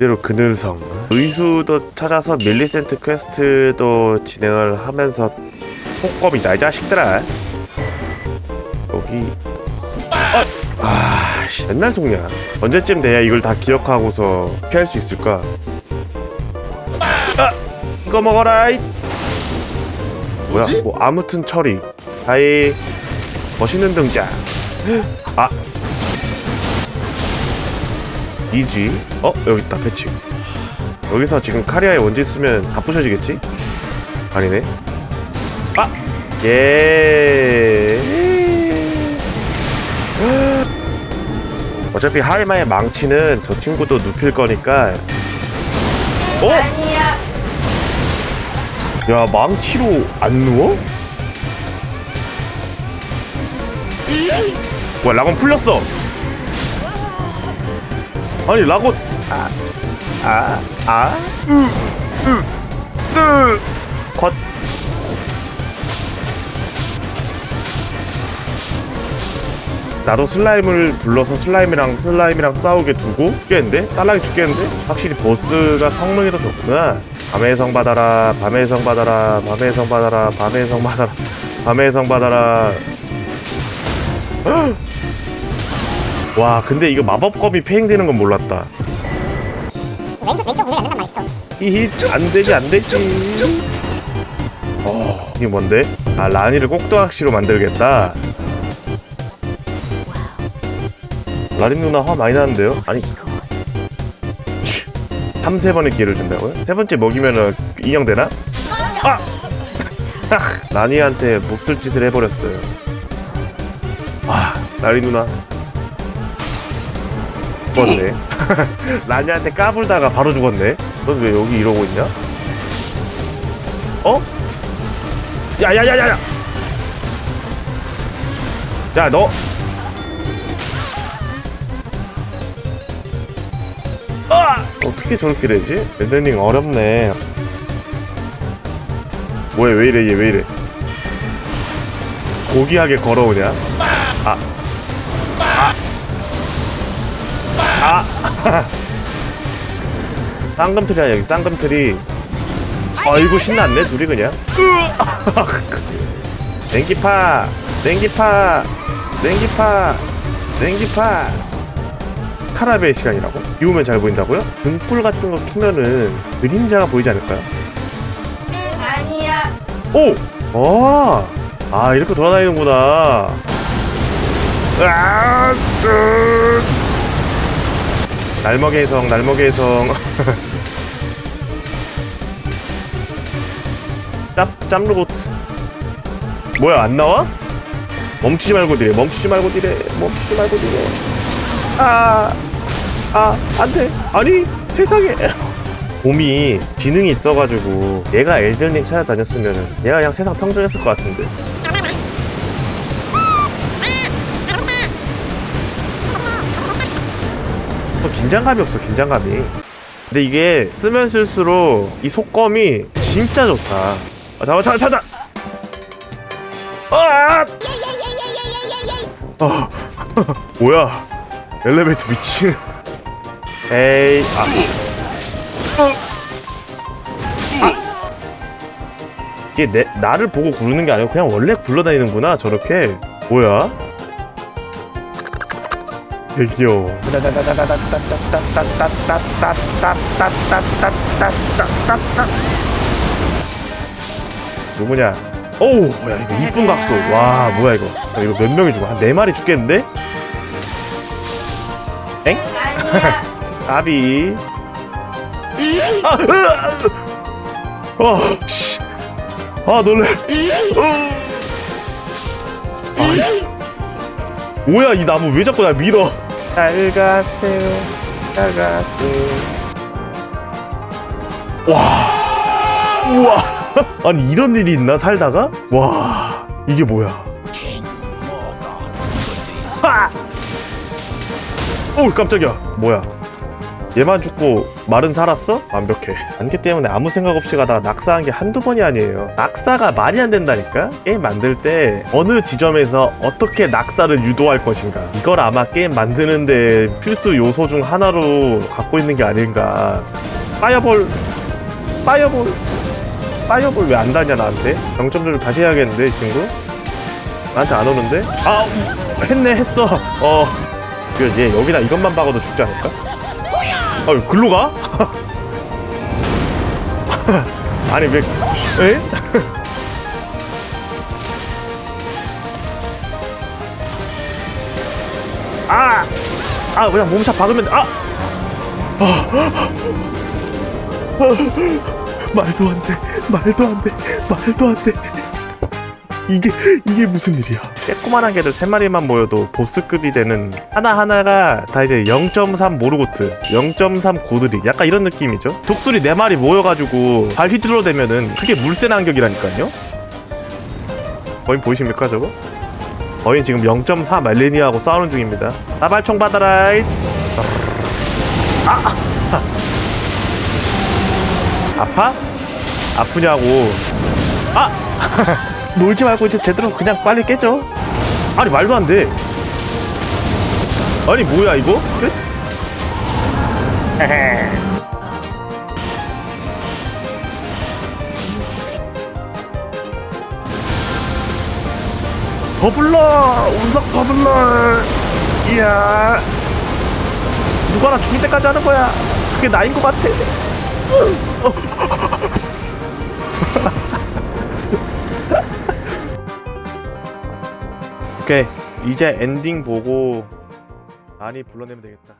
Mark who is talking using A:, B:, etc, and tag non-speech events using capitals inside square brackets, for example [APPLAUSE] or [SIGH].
A: 그대로 그늘성 의수도 찾아서 밀리센트 퀘스트도 진행을 하면서 폭검이다 이 자식들아. 여기. 아, 아 씨, 맨날 속냐? 언제쯤 돼야 이걸 다 기억하고서 피할 수 있을까? 아 이거 먹어라 이. 뭐야?
B: 뭐
A: 아무튼 처리 하이. 멋있는 등장. 아 이지. 어 여기 있다 패치. 여기서 지금 카리아의 원지 쓰면 다 부셔지겠지? 아니네. 아 예. 어차피 하이마의 망치는 저 친구도 눕힐 거니까. 어?
C: 아니야.
A: 야 망치로 안 누워? 와 라곤 풀렸어 아니 라곤 아아아 으으컷 나도 슬라임을 불러서 슬라임이랑 슬라임이랑 싸우게 두고 죽겠는데? 딸랑이 죽겠는데? 확실히 보스가 성능이 더 좋구나 밤의 성 받아라 밤의 성 받아라 밤의 성 받아라 밤의 성 받아라 밤의 성 받아라 헉! 와 근데 이거 마법검이 페행되는 건 몰랐다
D: 왼쪽 왼쪽 우리 않는단 말이죠.
A: 이히 안되지 안되지 어 이게 뭔데? 아 라니를 꼭두각시로 만들겠다 라니 누나 화 많이 나는데요? 아니 3, 세 번의 기회를 준다고요? 세 번째 먹이면은 인형 되나? 아! [LAUGHS] 라니한테 몹쓸 짓을 해버렸어요 와 라니 누나 죽었네 [LAUGHS] 라니한테 까불다가 바로 죽었네 넌 왜 여기 이러고 있냐? 어? 야야야야야! 야 너! 아! 어떻게 저렇게 되지? 엔더링 어렵네 뭐야 왜 이래 얘 왜 이래 고귀하게 걸어오냐? 아 아! 아! [LAUGHS] 쌍금틀이야 여기 쌍금틀이 아이고 신났네 둘이 그냥 [LAUGHS] 냉기파 냉기파 냉기파 냉기파 카라베의 시간이라고? 비우면 잘 보인다고요? 등불 같은 거 키면은 그림자가 보이지 않을까요?
C: 아니야.
A: 오! 아, 아 이렇게 돌아다니는구나 아, 으. 날먹의 성 날먹의 성 짭, [LAUGHS] 짭로봇 뭐야 안 나와? 멈추지 말고 디래 멈추지 말고 디래 멈추지 말고 디래 아, 아, 안 돼. 아니, 세상에. [LAUGHS] 곰이 지능이 있어가지고 얘가 엘든링 찾아다녔으면 얘가 그냥 세상 평정했을 것 같은데. 긴장감이 없어, 긴장감이. 근데 이게 쓰면 쓸수록 이 속검이 진짜 좋다. 아, 잠깐, 잠깐, 잠깐! 아! 아, [LAUGHS] 뭐야? 엘리베이터 미친. 에이, 아. 아. 이게 내, 나를 보고 구르는 게 아니고 그냥 원래 굴러다니는구나 저렇게 뭐야? 되게 귀여워 누구냐? 오우 뭐야 이거 이쁜 각도 와 뭐야 이거 야, 이거 몇 명이 죽어 한 네 마리 죽겠는데? 엥? 까비 [LAUGHS] 아, 으아! 아, 씨. 아 놀래 어. 아, 이- 뭐야 이 나무? 왜 자꾸 날 밀어? 잘 가세요 잘 가세요. 와. 우와. [LAUGHS] 아니 이런 일이 있나 살다가? 와. 이게 뭐야? 하! 오 깜짝이야. 뭐야 얘만 죽고 말은 살았어? 완벽해 안개 때문에 아무 생각 없이 가다가 낙사한 게 한두 번이 아니에요 낙사가 말이 안 된다니까? 게임 만들 때 어느 지점에서 어떻게 낙사를 유도할 것인가 이걸 아마 게임 만드는데 필수 요소 중 하나로 갖고 있는 게 아닌가 파이어볼 파이어볼 파이어볼 왜 안 다냐 나한테? 정점들을 다시 해야겠는데 이 친구? 나한테 안 오는데? 아 했네 했어 어 그, 얘 여기다 이것만 박아도 죽지 않을까? 아, 글로 가? [LAUGHS] 아니, 왜, 에? [LAUGHS] 아! 아, 그냥 몸샷 박으면, 돼. 아! 아! [LAUGHS] 말도 안 돼. 말도 안 돼. 말도 안 돼. 이게 이게 무슨 일이야? 깨꼬만한 개들 세 마리만 모여도 보스급이 되는 하나 하나가 다 이제 0.3 모르고트, 0.3 고드리, 약간 이런 느낌이죠. 독수리 네 마리 모여가지고 발 휘둘러 대면은 그게 물새 난격이라니까요. 거인 보이십니까 저거? 거인 지금 0.4 말레니아하고 싸우는 중입니다. 나발총 받아라. 이. 아! 아파? 아프냐고. 아! [LAUGHS] 놀지 말고 이제 제대로 그냥 빨리 깨져. 아니 말도 안 돼. 아니 뭐야 이거? 끝? 더 불러 운석 더 불러 이야 누가 나 죽을 때까지 하는 거야 그게 나인 것 같아 [LAUGHS] 오케이. 이제 엔딩 보고 많이 불러내면 되겠다